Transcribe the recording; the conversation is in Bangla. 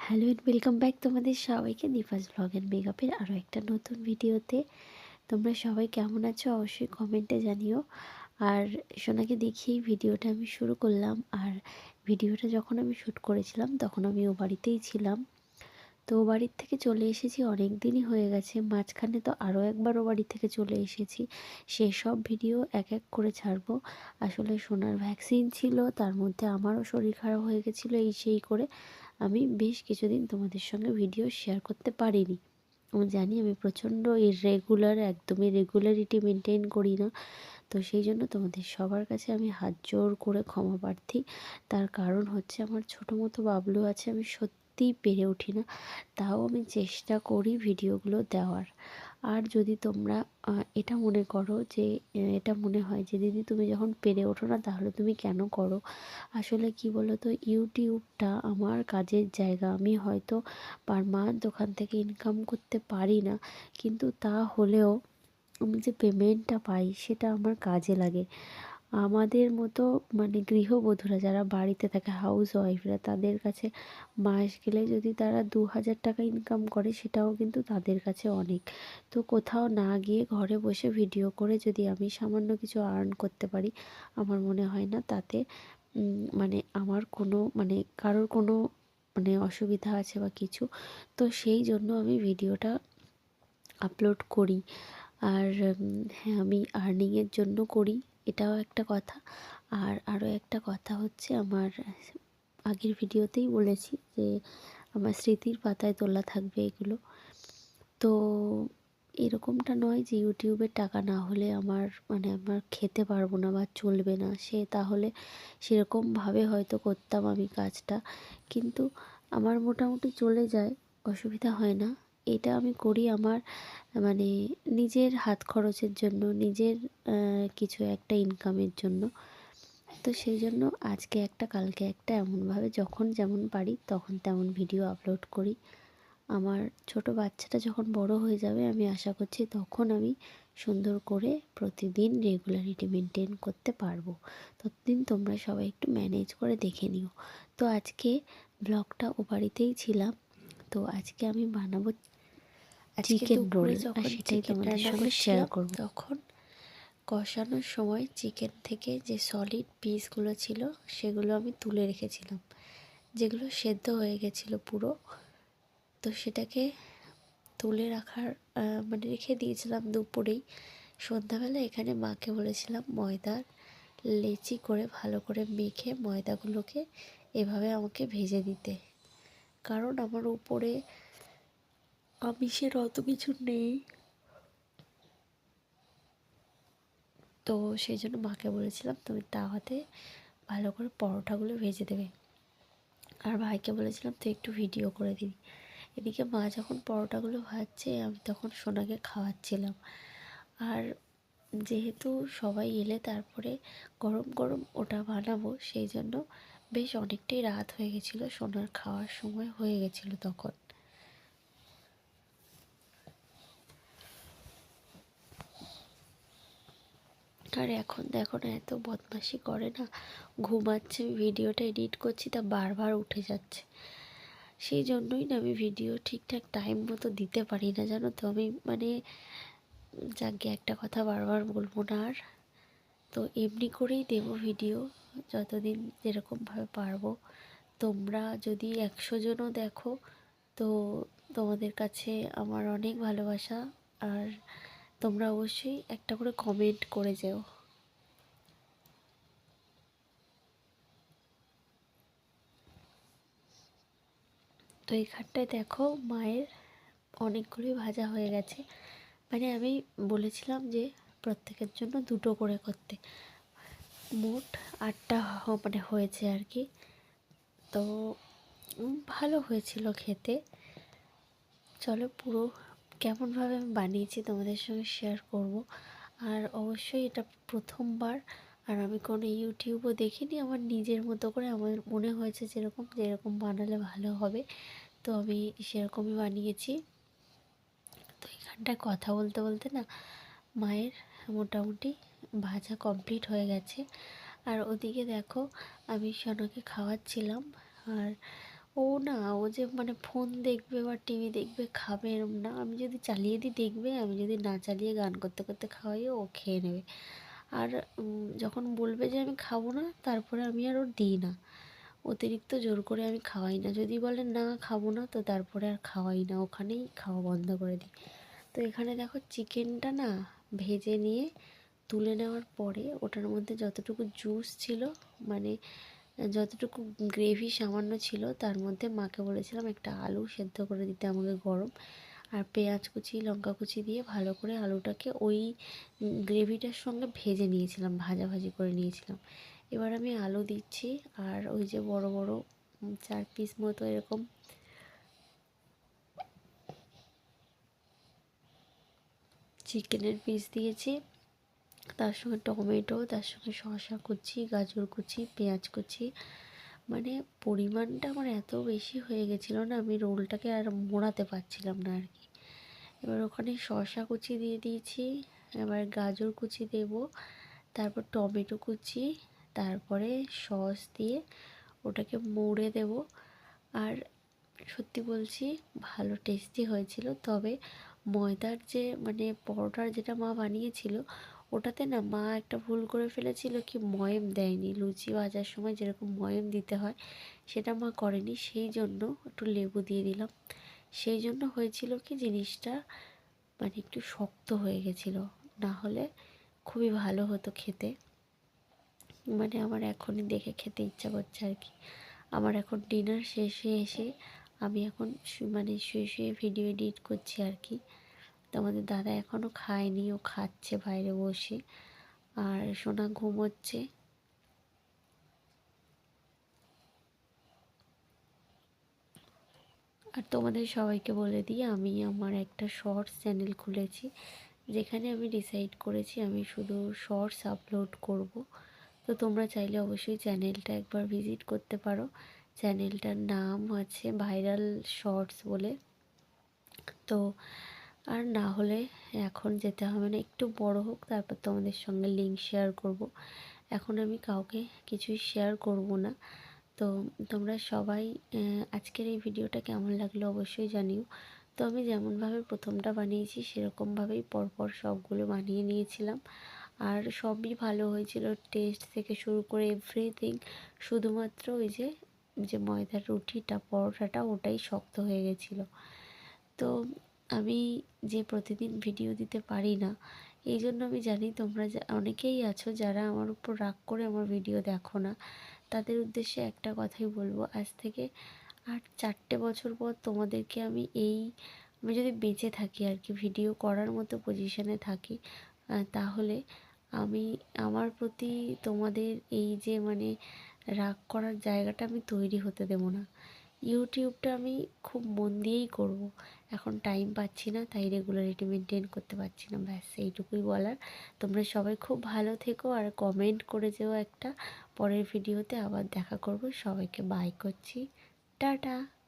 হ্যালো এন্ড ওয়েলকাম ব্যাক তোমাদের সবাইকে দীপাস ব্লগ অ্যান্ড মেকআপের আরও একটা নতুন ভিডিওতে তোমরা সবাই কেমন আছো? অবশ্যই কমেন্টে জানিও। আর সোনাকে দেখিয়েই ভিডিওটা আমি শুরু করলাম। আর ভিডিওটা যখন আমি শ্যুট করেছিলাম, তখন আমি ও বাড়িতেই ছিলাম। তো ও বাড়ির থেকে চলে এসেছি, অনেক দিনই হয়ে গেছে। মাঝখানে তো আরও একবার ও বাড়ি থেকে চলে এসেছি। সেসব ভিডিও এক এক করে ছাড়বো। আসলে সোনার ভ্যাকসিন ছিল, তার মধ্যে আমারও শরীর খারাপ হয়ে গেছিল, এই সেই করে। আমি বেশ কিছুদিন তোমাদের সঙ্গে ভিডিও শেয়ার করতে পারিনি। আমি জানি আমি প্রচণ্ড ইরেগুলার একদমই রেগুলারিটি মেনটেন করি না। তো সেই জন্য তোমাদের সবার কাছে আমি হাত জোর করে ক্ষমা প্রার্থী। তার কারণ হচ্ছে আমার ছোটো মতো বাবলু আছে, আমি সত্যিই পেরে উঠি না। তাও আমি চেষ্টা করি ভিডিওগুলো দেওয়ার। আর যদি তোমরা এটা মনে করো যে এটা মনে হয় যে, দিদি তুমি যখন পেরে ওঠো না, তাহলে তুমি কেন করো? আসলে কি বলো তো ইউটিউবটা আমার কাজের জায়গা। আমি হয়তো পার মান্থ ওখান থেকে ইনকাম করতে পারি না, কিন্তু তা হলেও আমি যে পেমেন্টটা পাই, সেটা আমার কাজে লাগে। আমাদের মতো মানে গৃহবধূরা যারা বাড়িতে থাকে হাউস ওয়াইফরা তাদের কাছে মাস গেলে যদি তারা দু হাজার টাকা ইনকাম করে, সেটাও কিন্তু তাদের কাছে অনেক। তো কোথাও না গিয়ে ঘরে বসে ভিডিও করে যদি আমি সামান্য কিছু আর্ন করতে পারি, আমার মনে হয় না তাতে মানে আমার কোনো মানে কারোর কোনো মানে অসুবিধা আছে বা কিছু, তো সেই জন্য আমি ভিডিওটা আপলোড করি। আর হ্যাঁ আমি আর্নিংয়ের জন্য করি। এটাও একটা কথা। আর আরও একটা কথা হচ্ছে আমার আগের ভিডিওতেই বলেছি যে আমার স্মৃতির পাতায় তোলা থাকবে এগুলো। তো এরকমটা নয় যে ইউটিউবের টাকা না হলে আমার মানে আমার খেতে পারব না বা চলবে না। সে তাহলে সেরকমভাবে হয়তো করতাম আমি কাজটা। কিন্তু আমার মোটামুটি চলে যায়, অসুবিধা হয় না। এটা আমি করি আমার মানে নিজের হাত খরচের জন্য, নিজের কিছু একটা ইনকামের জন্য। তো সেই জন্য আজকে একটা, কালকে একটা এমনভাবে যখন যেমন পারি তখন তেমন ভিডিও আপলোড করি। আমার ছোট বাচ্চাটা যখন বড় হয়ে যাবে আমি আশা করছি তখন আমি সুন্দর করে প্রতিদিন রেগুলারিটি মেনটেন করতে পারব। ততদিন তোমরা সবাই একটু ম্যানেজ করে দেখে নিও। তো আজকে ব্লগটা ও বাড়িতেই ছিলাম। তো আজকে আমি বানাবো চিকেন রোল আর সেটাই তোমাদের সঙ্গে শেয়ার করব। তখন কষানোর সময় চিকেন থেকে যে সলিড পিসগুলো ছিল সেগুলো আমি তুলে রেখেছিলাম। যেগুলো সেদ্ধ হয়ে গেছিল পুরো তো সেটাকে তুলে রাখার মানে রেখে দিয়েছিলাম দুপুরেই। সন্ধ্যাবেলা এখানে মাকে বলেছিলাম ময়দার লেচি করে ভালো করে মেখে ময়দাগুলোকে এভাবে আমাকে ভেজে দিতে কারণ আমার উপরে আমিষের অত কিছু নেই। তো সেই জন্য মাকে বলেছিলাম, তুমি তাওয়াতে ভালো করে পরোটাগুলো ভেজে দেবে। আর ভাইকে বলেছিলাম, তুই একটু ভিডিও করে দিবি। এদিকে মা যখন পরোটাগুলো ভাজছে, আমি তখন সোনাকে খাওয়াচ্ছিলাম। আর যেহেতু সবাই এলে তারপরে গরম গরম ওটা বানাবো, সেই জন্য বেশ অনেকটাই রাত হয়ে গেছিল, সোনার খাওয়ার সময় হয়ে গেছিল তখন। আর এখন দেখো না, এত বদমাশি করে না। ঘুমাচ্ছে, ভিডিওটা এডিট করছি, তা বারবার উঠে যাচ্ছে। সেই জন্যই না আমি ভিডিও ঠিকঠাক টাইম মতো দিতে পারি না, জানো তো? আমি মানে যাকে একটা কথা বারবার বলব না আর। তো এমনি করেই দেব ভিডিও, যতদিন যেরকমভাবে পারব। তোমরা যদি একশো জনও দেখো, তো তোমাদের কাছে আমার অনেক ভালোবাসা। আর তোমরা অবশ্যই একটা করে কমেন্ট করে যেও। তো এই খাটটায় দেখো মায়ের অনেকগুলোই ভাজা হয়ে গেছে। মানে আমি বলেছিলাম যে প্রত্যেকের জন্য দুটো করে করতে। মোট আটটা মানে হয়েছে আর কি। তো ভালো হয়েছিল খেতে। চলো পুরো কেমনভাবে আমি বানিয়েছি তোমাদের সঙ্গে শেয়ার করব। আর অবশ্যই এটা প্রথমবার। আর আমি কোনো ইউটিউবও দেখিনি, আমার নিজের মতো করে আমার মনে হয়েছে যেরকম যেরকম বানালে ভালো হবে। তো আমি সেরকমই বানিয়েছি। তো এখানটায় কথা বলতে বলতে না, মায়ের মোটামুটি ভাজা কমপ্লিট হয়ে গেছে। আর ওদিকে দেখো, আমি সোনাকে খাওয়াচ্ছিলাম। আর ও না, ও যে মানে ফোন দেখবে বা টিভি দেখবে, খাবে এরম না। আমি যদি চালিয়ে দিই, দেখবে। আমি যদি না চালিয়ে গান করতে করতে খাওয়াই, ও খেয়ে নেবে। আর যখন বলবে যে আমি খাব না, তারপরে আমি আর ওর দিই না। অতিরিক্ত জোর করে আমি খাওয়াই না। যদি বলে না, খাব না, তো তারপরে আর খাওয়াই না। ওখানেই খাওয়া বন্ধ করে দিই। তো এখানে দেখো চিকেনটা না ভেজে নিয়ে তুলে নেওয়ার পরে, ওটার মধ্যে যতটুকু জুস ছিল মানে যতটুকু গ্রেভি সামান্য ছিল, তার মধ্যে মাকে বলেছিলাম একটা আলু সেদ্ধ করে দিতে আমাকে গরম। আর পেঁয়াজ কুচি, লঙ্কা কুচি দিয়ে ভালো করে আলুটাকে ওই গ্রেভিটার সঙ্গে ভেজে নিয়েছিলাম, ভাজাভাজি করে নিয়েছিলাম। এবার আমি আলু দিচ্ছি, আর ওই যে বড় বড় চার পিস মতো এরকম চিকেনের পিস দিয়েছি। তার সঙ্গে টমেটো, তার সঙ্গে শসা কুচি, গাজর কুচি, পেঁয়াজ কুচি। মানে পরিমাণটা আমার এত বেশি হয়ে গেছিল না, আমি রোলটাকে আর মোড়াতে পারছিলাম না আর কি। এবার ওখানে শসা কুচি দিয়ে দিয়েছি, এবার গাজর কুচি দেব, তারপর টমেটো কুচি, তারপরে সস দিয়ে ওটাকে মুড়ে দেব। আর সত্যি বলছি, ভালো টেস্টি হয়েছিল। তবে ময়দার যে মানে পরোটার যেটা মা বানিয়েছিল ওটাতে না মা একটা ভুল করে ফেলেছিল কি ময়েম দেয়নি। লুচি ভাজার সময় যেরকম ময়েম দিতে হয়, সেটা মা করেনি। সেই জন্য একটু লেবু দিয়ে দিলাম। সেই জন্য হয়েছিল কি জিনিসটা মানে একটু শক্ত হয়ে গেছিল। না হলে খুবই ভালো হতো খেতে। মানে আমার এখনই দেখে খেতে ইচ্ছা করছে আর কি। আমার এখন ডিনার শেষে এসে আমি এখন মানে শুয়ে শুয়ে ভিডিও এডিট করছি আর কি। তো আমাদের দাদা এখনও খায়নি, ও খাচ্ছে বাইরে বসে। আর সোনা ঘুমোচ্ছে। আর তোমাদের সবাইকে বলে দিই, আমি আমার একটা শর্টস চ্যানেল খুলেছি, যেখানে আমি ডিসাইড করেছি আমি শুধু শর্টস আপলোড করব। তো তোমরা চাইলে অবশ্যই চ্যানেলটা একবার ভিজিট করতে পারো। চ্যানেলটার নাম আছে ভাইরাল শর্টস বলে। তো আর না হলে এখন যেতে হবে না। একটু বড় হোক, তারপর তোমাদের সঙ্গে লিঙ্ক শেয়ার করব। এখন আমি কাউকে কিছুই শেয়ার করব না। তো তোমরা সবাই আজকের এই ভিডিওটা কেমন লাগল অবশ্যই জানিও। তো আমি যেমনভাবে প্রথমটা বানিয়েছি, সেরকমভাবেই পরপর সবগুলো বানিয়ে নিয়েছিলাম। আর সবই ভালো হয়েছিল টেস্ট থেকে শুরু করে এভরিথিং শুধুমাত্র ওই যে যে ময়দার রুটিটা, পরোটাটা, ওটাই শক্ত হয়ে গেছিল। তো আমি যে প্রতিদিন ভিডিও দিতে পারি না এই জন্য আমি জানি তোমরা অনেকেই আছো যারা আমার উপর রাগ করে আমার ভিডিও দেখো না। তাদের উদ্দেশ্যে একটা কথাই বলব, আজ থেকে আর চারটে বছর পর তোমাদেরকে আমি এই, আমি যদি বেঁচে থাকি আর কি ভিডিও করার মতো পজিশনে থাকি তাহলে আমি, আমার প্রতি তোমাদের এই যে মানে রাগ করার জায়গাটা আমি তৈরি হতে দেবো না। ইউটিউবটা আমি খুব মন দিয়েই করব। এখন টাইম পাচ্ছি না, তাই রেগুলারিটি মেনটেন করতে পারছি না। ব্যাস, এইটুকুই বলার। তোমরা সবাই খুব ভালো থেকো আর কমেন্ট করে যেও একটা। পরের ভিডিওতে আবার দেখা করব। সবাইকে বাই করছি। টাটা!